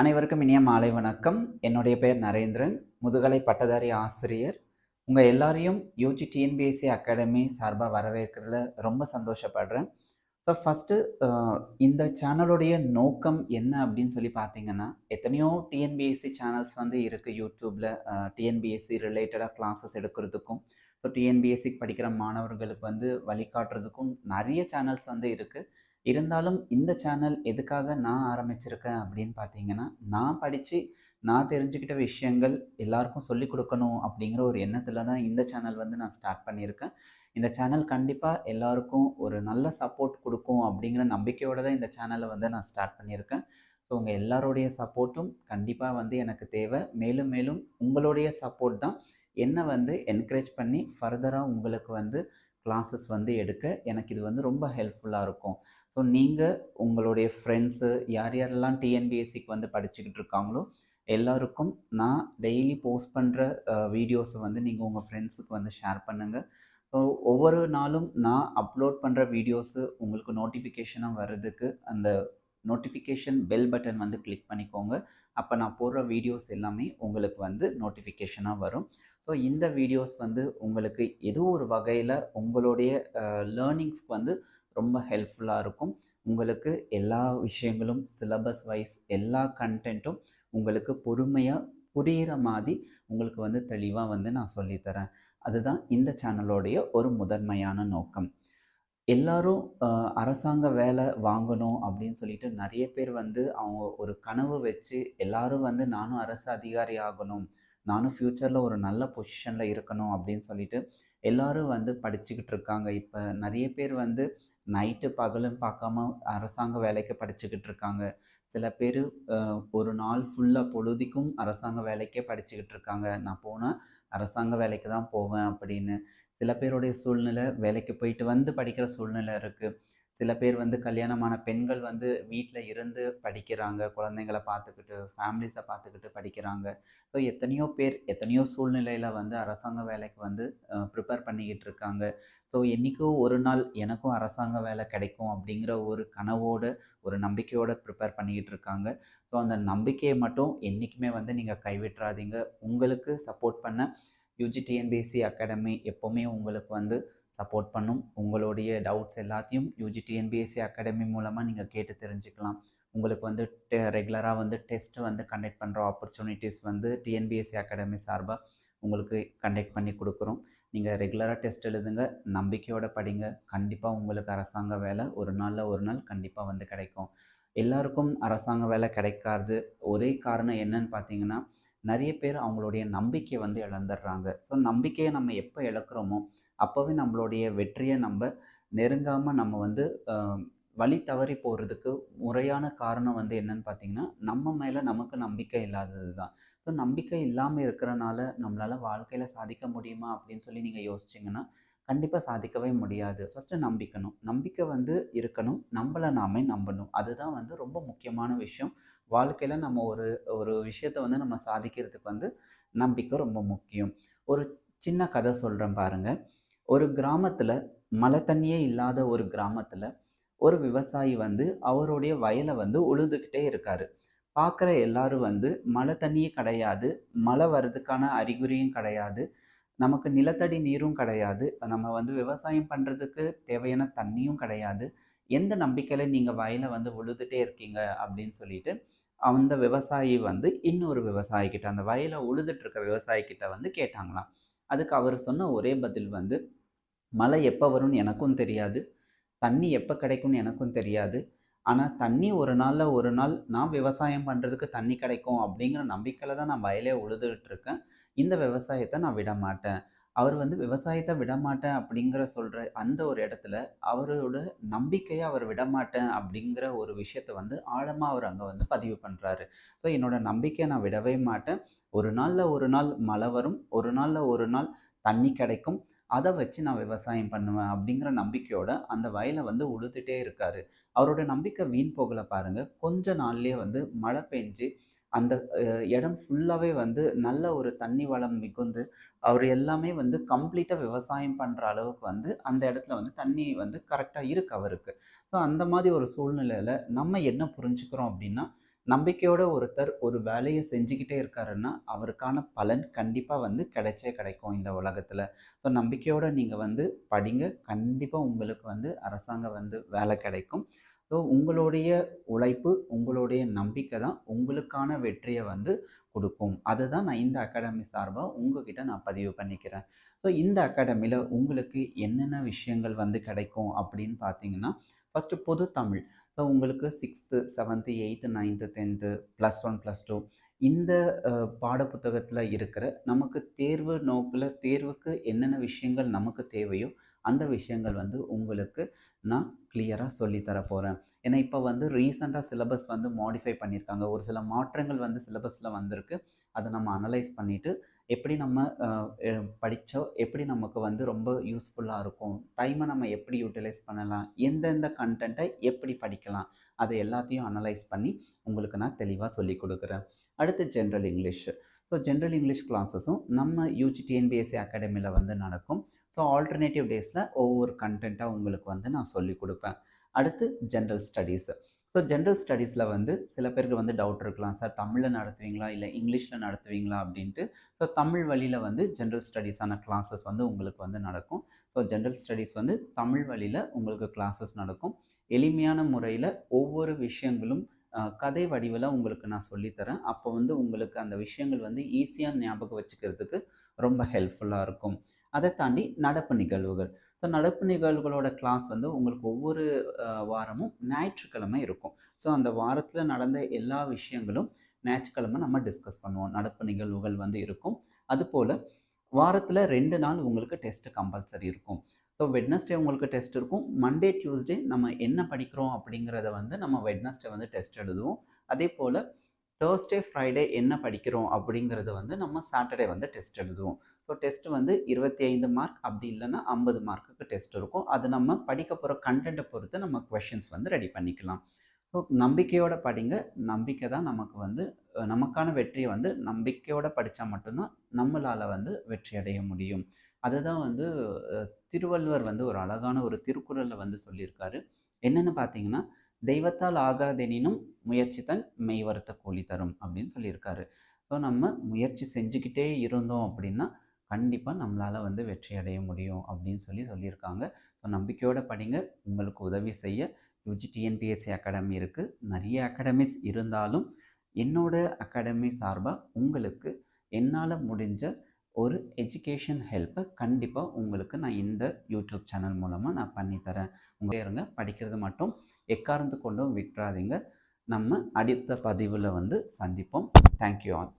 அனைவருக்கும் இனிய மாலை வணக்கம். என்னுடைய பெயர் நரேந்திரன். முதுகலை பட்டதாரி ஆசிரியர். உங்கள் எல்லாரையும் யூஜி டிஎன்பிஎஸ்சி அகாடமி சார்பாக வரவேற்கிறதுல ரொம்ப சந்தோஷப்படுறேன். ஸோ ஃபஸ்ட்டு இந்த சேனலுடைய நோக்கம் என்ன அப்படின்னு சொல்லி பார்த்தீங்கன்னா எத்தனையோ டிஎன்பிஎஸ்சி சேனல்ஸ் வந்து இருக்குது யூடியூப்பில் டிஎன்பிஎஸ்சி ரிலேட்டடாக கிளாஸஸ் எடுக்கிறதுக்கும் ஸோ டிஎன்பிஎஸ்சிக்கு படிக்கிற மாணவர்களுக்கு வந்து வழிகாட்டுறதுக்கும் நிறைய சேனல்ஸ் வந்து இருக்குது இருந்தாலும் இந்த சேனல் எதுக்காக நான் ஆரம்பிச்சிருக்கேன் அப்படின்னு பார்த்தீங்கன்னா நான் படித்து நான் தெரிஞ்சுக்கிட்ட விஷயங்கள் எல்லாருக்கும் சொல்லிக் கொடுக்கணும் அப்படிங்கிற ஒரு எண்ணத்தில் தான் இந்த சேனல் வந்து நான் ஸ்டார்ட் பண்ணியிருக்கேன். இந்த சேனல் கண்டிப்பாக எல்லாருக்கும் ஒரு நல்ல சப்போர்ட் கொடுக்கும் அப்படிங்கிற நம்பிக்கையோடு தான் இந்த சேனலை வந்து நான் ஸ்டார்ட் பண்ணியிருக்கேன். ஸோ உங்கள் எல்லாருடைய சப்போர்ட்டும் கண்டிப்பாக வந்து எனக்கு தேவை. மேலும் மேலும் உங்களுடைய சப்போர்ட் தான் என்னை வந்து என்கரேஜ் பண்ணி ஃபர்தராக உங்களுக்கு வந்து கிளாஸஸ் வந்து எடுக்க எனக்கு இது வந்து ரொம்ப ஹெல்ப்ஃபுல்லாக இருக்கும். ஸோ நீங்கள் உங்களுடைய ஃப்ரெண்ட்ஸு யார் யாரெல்லாம் டிஎன்பிஎஸ்சிக்கு வந்து படிச்சுக்கிட்டு இருக்காங்களோ எல்லாருக்கும் நான் டெய்லி போஸ்ட் பண்ணுற வீடியோஸை வந்து நீங்கள் உங்கள் ஃப்ரெண்ட்ஸுக்கு வந்து ஷேர் பண்ணுங்கள் ஸோ ஒவ்வொரு நாளும் நான் அப்லோட் பண்ணுற வீடியோஸு உங்களுக்கு நோட்டிஃபிகேஷனாக வர்றதுக்கு அந்த நோட்டிஃபிகேஷன் பெல் பட்டன் வந்து கிளிக் பண்ணிக்கோங்க. அப்போ நான் போடுற வீடியோஸ் எல்லாமே உங்களுக்கு வந்து நோட்டிஃபிகேஷனாக வரும். ஸோ இந்த வீடியோஸ் வந்து உங்களுக்கு ஏதோ ஒரு வகையில் உங்களுடைய லேர்னிங்ஸ்க்கு வந்து ரொம்ப ஹெல்ப்ஃபுல்லாக இருக்கும். உங்களுக்கு எல்லா விஷயங்களும் சிலபஸ் வைஸ் எல்லா கண்டென்ட்டும் உங்களுக்கு பொறுமையாக புரிகிற மாதிரி உங்களுக்கு வந்து தெளிவாக வந்து நான் சொல்லித்தரேன் அதுதான் இந்த சேனலோடைய ஒரு முதன்மையான நோக்கம். எல்லாரும் அரசாங்க வேலை வாங்கணும் அப்படின்னு சொல்லிட்டு நிறைய பேர் வந்து அவங்க ஒரு கனவு வச்சு எல்லாரும் வந்து நானும் அரசு அதிகாரி ஆகணும் நானும் ஃப்யூச்சரில் ஒரு நல்ல பொசிஷனில் இருக்கணும் அப்படின்னு சொல்லிட்டு எல்லாரும் வந்து படிச்சுக்கிட்டு இருக்காங்க. இப்போ நிறைய பேர் வந்து நைட்டு பகலும் பார்க்காம அரசாங்க வேலைக்கு படிச்சுக்கிட்டு இருக்காங்க. சில பேர் ஒரு நாள் ஃபுல்லாக பொழுதிக்கும் அரசாங்க வேலைக்கே படிச்சுக்கிட்டு இருக்காங்க. நான் போனால் அரசாங்க வேலைக்கு தான் போவேன் அப்படின்னு. சில பேருடைய சூழ்நிலை வேலைக்கு போயிட்டு வந்து படிக்கிற சூழ்நிலை இருக்குது சில பேர் வந்து கல்யாணமான பெண்கள் வந்து வீட்டில் இருந்து படிக்கிறாங்க. குழந்தைங்களை பார்த்துக்கிட்டு ஃபேமிலிஸை பார்த்துக்கிட்டு படிக்கிறாங்க. ஸோ எத்தனையோ பேர் எத்தனையோ சூழ்நிலையில் வந்து அரசாங்க வேலைக்கு வந்து ப்ரிப்பேர் பண்ணிக்கிட்டு இருக்காங்க. ஸோ என்றைக்கோ ஒரு நாள் எனக்கும் அரசாங்க வேலை கிடைக்கும் அப்படிங்கிற ஒரு கனவோடு ஒரு நம்பிக்கையோடு ப்ரிப்பேர் பண்ணிக்கிட்டு இருக்காங்க. ஸோ அந்த நம்பிக்கையை மட்டும் என்றைக்குமே வந்து நீங்கள் கைவிட்டுறாதீங்க. உங்களுக்கு சப்போர்ட் பண்ண யூஜிடிஎன்பிஎஸ்சி அகாடமி எப்போவுமே உங்களுக்கு வந்து சப்போர்ட் பண்ணும். உங்களுடைய டவுட்ஸ் எல்லாத்தையும் யூஜி டிஎன்பிஎஸ்சி அகாடமி மூலமாக நீங்கள் கேட்டு தெரிஞ்சுக்கலாம். உங்களுக்கு வந்து டெ ரெகுலராக வந்து டெஸ்ட்டு வந்து கண்டக்ட் பண்ணுற ஆப்பர்ச்சுனிட்டிஸ் வந்து டிஎன்பிஎஸ்சி அகாடமி சார்பாக உங்களுக்கு கண்டக்ட் பண்ணி கொடுக்குறோம். நீங்கள் ரெகுலராக டெஸ்ட் எழுதுங்க நம்பிக்கையோடு படிங்க. கண்டிப்பாக உங்களுக்கு அரசாங்க வேலை ஒரு நாளில் ஒரு நாள் கண்டிப்பாக வந்து கிடைக்கும். எல்லாருக்கும் அரசாங்க வேலை கிடைக்காது. ஒரே காரணம் என்னன்னு பார்த்தீங்கன்னா நிறைய பேர் அவங்களுடைய நம்பிக்கையை வந்து இழந்துடுறாங்க. ஸோ நம்பிக்கையை நம்ம எப்போ இழக்கிறோமோ அப்போவே நம்மளுடைய வெற்றியை நம்ம நெருங்காமல் நம்ம வந்து வழி தவறி போகிறதுக்கு முறையான காரணம் வந்து என்னன்னு பார்த்தீங்கன்னா நம்ம மேலே நமக்கு நம்பிக்கை இல்லாதது தான். ஸோ நம்பிக்கை இல்லாமல் இருக்கிறனால நம்மளால் வாழ்க்கையில் சாதிக்க முடியுமா அப்படின்னு சொல்லி நீங்கள் யோசிச்சிங்கன்னா கண்டிப்பாக சாதிக்கவே முடியாது. ஃபஸ்ட்டு நம்பிக்கணும். நம்பிக்கை வந்து இருக்கணும். நம்மளை நாமே நம்பணும். அதுதான் வந்து ரொம்ப முக்கியமான விஷயம். வாழ்க்கையில் நம்ம ஒரு ஒரு விஷயத்தை வந்து நம்ம சாதிக்கிறதுக்கு வந்து நம்பிக்கை ரொம்ப முக்கியம். ஒரு சின்ன கதை சொல்கிறேன் பாருங்கள் ஒரு கிராமத்தில் மழை தண்ணியே இல்லாத ஒரு கிராமத்தில் ஒரு விவசாயி வந்து அவருடைய வயலை வந்து உழுதுகிட்டே இருக்காரு. பார்க்குற எல்லாரும் வந்து மழை தண்ணியே கிடையாது மழை வர்றதுக்கான அறிகுறியும் கிடையாது நமக்கு நிலத்தடி நீரும் கிடையாது நம்ம வந்து விவசாயம் பண்ணுறதுக்கு தேவையான தண்ணியும் கிடையாது எந்த நம்பிக்கையில் நீங்கள் வயலை வந்து உழுதுகிட்டே இருக்கீங்க அப்படின்னு சொல்லிட்டு அந்த விவசாயி வந்து இன்னொரு விவசாயிக்கிட்ட அந்த வயலை உழுதுட்டு இருக்க விவசாயிக்கிட்ட வந்து கேட்டாங்களாம். அதுக்கு அவர் சொன்ன ஒரே பதில் வந்து மழை எப்போ வரும்னு எனக்கும் தெரியாது. தண்ணி எப்போ கிடைக்கும்னு எனக்கும் தெரியாது. ஆனால் தண்ணி ஒரு நாளில் ஒரு நாள் நான் விவசாயம் பண்ணுறதுக்கு தண்ணி கிடைக்கும் அப்படிங்கிற நம்பிக்கையில் தான் நான் வயலே உழுதுகிட்டு இருக்கேன். இந்த விவசாயத்தை நான் விட மாட்டேன். அவர் வந்து விவசாயத்தை விடமாட்டேன் அப்படிங்கிற சொல்கிற அந்த ஒரு இடத்துல அவரோட நம்பிக்கையை அவர் விடமாட்டேன் அப்படிங்கிற ஒரு விஷயத்த வந்து ஆழமாக அவர் அங்கே வந்து பதிவு பண்ணுறாரு ஸோ என்னோட நம்பிக்கையை நான் விடவே மாட்டேன். ஒரு நாளில் ஒரு நாள் மழை வரும். ஒரு நாளில் ஒரு நாள் தண்ணி கிடைக்கும். அதை வச்சு நான் விவசாயம் பண்ணுவேன் அப்படிங்கிற நம்பிக்கையோட அந்த வயலை வந்து உழுதுகிட்டே இருக்காரு. அவரோட நம்பிக்கை வீண் போகலை பாருங்கள் கொஞ்ச நாள்லேயே வந்து மழை பெஞ்சு அந்த இடம் ஃபுல்லாகவே வந்து நல்ல ஒரு தண்ணி வளம் மிகுந்து அவர் எல்லாமே வந்து கம்ப்ளீட்டாக விவசாயம் பண்ணுற அளவுக்கு வந்து அந்த இடத்துல வந்து தண்ணி வந்து கரெக்டாக இருக்கு அவருக்கு. ஸோ அந்த மாதிரி ஒரு சூழ்நிலையில் நம்ம என்ன புரிஞ்சுக்கிறோம் அப்படின்னா நம்பிக்கையோட ஒருத்தர் ஒரு வேலையை செஞ்சுக்கிட்டே இருக்காருன்னா அவருக்கான பலன் கண்டிப்பாக வந்து கிடைச்சே கிடைக்கும் இந்த உலகத்தில். ஸோ நம்பிக்கையோடு நீங்கள் வந்து படிங்க. கண்டிப்பாக உங்களுக்கு வந்து அரசாங்கம் வந்து வேலை கிடைக்கும். ஸோ உங்களுடைய உழைப்பு உங்களுடைய நம்பிக்கை தான் உங்களுக்கான வெற்றியை வந்து கொடுக்கும். அதுதான் நான் இந்த அகாடமி சார்பாக உங்ககிட்ட நான் பதிவு பண்ணிக்கிறேன். ஸோ இந்த அகாடமியில் உங்களுக்கு என்னென்ன விஷயங்கள் வந்து கிடைக்கும் அப்படின்னு பார்த்தீங்கன்னா ஃபஸ்ட்டு பொது தமிழ். ஸோ உங்களுக்கு sixth seventh eighth ninth tenth plus one plus two இந்த பாடப்புத்தகத்தில் இருக்கிற நமக்கு தேர்வு நோக்கில் தேர்வுக்கு என்னென்ன விஷயங்கள் நமக்கு தேவையோ அந்த விஷயங்கள் வந்து உங்களுக்கு நான் கிளியராக சொல்லித்தர போகிறேன் ஏன்னா இப்போ வந்து ரீசெண்டாக சிலபஸ் வந்து மாடிஃபை பண்ணியிருக்காங்க ஒரு சில மாற்றங்கள் வந்து சிலபஸில் வந்திருக்கு. அதை நம்ம அனலைஸ் பண்ணிவிட்டு எப்படி நம்ம படித்தோ எப்படி நமக்கு வந்து ரொம்ப யூஸ்ஃபுல்லாக இருக்கும் டைமை நம்ம எப்படி யூட்டிலைஸ் பண்ணலாம் எந்தெந்த கண்டென்ட்டை எப்படி படிக்கலாம் அதை எல்லாத்தையும் அனலைஸ் பண்ணி உங்களுக்கு நான் தெளிவாக சொல்லி கொடுக்குறேன். அடுத்து general English so general English கிளாஸஸும் நம்ம யூஜி டிஎன்பிஎஸ்சி அகாடமியில் வந்து நடக்கும். ஸோ ஆல்டர்னேட்டிவ் டேஸில் ஒவ்வொரு கண்டென்ட்டாக உங்களுக்கு வந்து நான் சொல்லி கொடுப்பேன். அடுத்து ஜென்ரல் ஸ்டடீஸ் ஸோ ஜென்ரல் ஸ்டடீஸில் வந்து சில பேருக்கு வந்து டவுட் இருக்கலாம். சார் தமிழில் நடத்துவீங்களா? இல்லை இங்கிலீஷில் நடத்துவீங்களா? அப்படின்ட்டு. ஸோ தமிழ் வழியில் வந்து ஜென்ரல் ஸ்டடீஸான கிளாஸஸ் வந்து உங்களுக்கு வந்து நடக்கும். ஸோ ஜென்ரல் ஸ்டடீஸ் வந்து தமிழ் வழியில் உங்களுக்கு கிளாஸஸ் நடக்கும். எளிமையான முறையில் ஒவ்வொரு விஷயங்களும் கதை வடிவில் உங்களுக்கு நான் சொல்லித்தரேன். அப்போ வந்து உங்களுக்கு அந்த விஷயங்கள் வந்து ஈஸியாக ஞாபகம் வச்சுக்கிறதுக்கு ரொம்ப ஹெல்ப்ஃபுல்லாக இருக்கும். அதை தாண்டி நடப்பு நிகழ்வுகள். ஸோ நடப்பு நிகழ்வுகளோட கிளாஸ் வந்து உங்களுக்கு ஒவ்வொரு வாரமும் ஞாயிற்றுக்கிழமை இருக்கும். ஸோ அந்த வாரத்தில் நடந்த எல்லா விஷயங்களும் ஞாயிற்றுக்கிழமை நம்ம டிஸ்கஸ் பண்ணுவோம். நடப்பு நிகழ்வுகள் வந்து இருக்கும். அதுபோல் வாரத்தில் ரெண்டு நாள் உங்களுக்கு டெஸ்ட்டு கம்பல்சரி இருக்கும். ஸோ வெட்னஸ்டே உங்களுக்கு டெஸ்ட் இருக்கும். மண்டே டியூஸ்டே நம்ம என்ன படிக்கிறோம் அப்படிங்கிறத வந்து நம்ம வெட்னஸ்டே வந்து டெஸ்ட் எழுதுவோம். அதே போல் தேர்ஸ்டே ஃப்ரைடே என்ன படிக்கிறோம் அப்படிங்கிறது வந்து நம்ம சாட்டர்டே வந்து டெஸ்ட் எழுதுவோம். ஸோ டெஸ்ட் வந்து இருபத்தி ஐந்து மார்க் அப்படி இல்லைன்னா ஐம்பது மார்க்குக்கு டெஸ்ட் இருக்கும். அது நம்ம படிக்க போகிற கண்டென்ட்டை பொறுத்து நம்ம கொஷின்ஸ் வந்து ரெடி பண்ணிக்கலாம். ஸோ நம்பிக்கையோட படிங்க. நம்பிக்கை தான் நமக்கு வந்து நமக்கான வெற்றியை வந்து நம்பிக்கையோடு படித்தா மட்டும்தான் நம்மளால் வந்து வெற்றி அடைய முடியும். அதுதான் வந்து திருவள்ளுவர் வந்து ஒரு அழகான ஒரு திருக்குறளில் வந்து சொல்லியிருக்காரு. என்னென்னு பார்த்தீங்கன்னா தெய்வத்தால் ஆகாதெனினும் முயற்சி தன் மெய்வருத்த கூலி தரும் அப்படின்னு சொல்லியிருக்காரு. ஸோ நம்ம முயற்சி செஞ்சுக்கிட்டே இருந்தோம் அப்படின்னா கண்டிப்பாக நம்மளால் வந்து வெற்றி அடைய முடியும் அப்படின்னு சொல்லி சொல்லியிருக்காங்க. ஸோ நம்பிக்கையோடு படிங்க. உங்களுக்கு உதவி செய்ய யூஜி டிஎன்பிஎஸ்சி அகாடமி இருக்குது நிறைய அகாடமிஸ் இருந்தாலும் என்னோட அகாடமி சார்பாக உங்களுக்கு என்னால் முடிஞ்ச ஒரு எஜுகேஷன் ஹெல்ப்பை கண்டிப்பாக உங்களுக்கு நான் இந்த யூடியூப் சேனல் மூலமாக நான் பண்ணித்தரேன். உங்கள் இருங்க படிக்கிறது மட்டும் எக்காரந்து கொண்டும் விட்டுறாதீங்க. நம்ம அடுத்த பதிவில் வந்து சந்திப்போம். Thank you all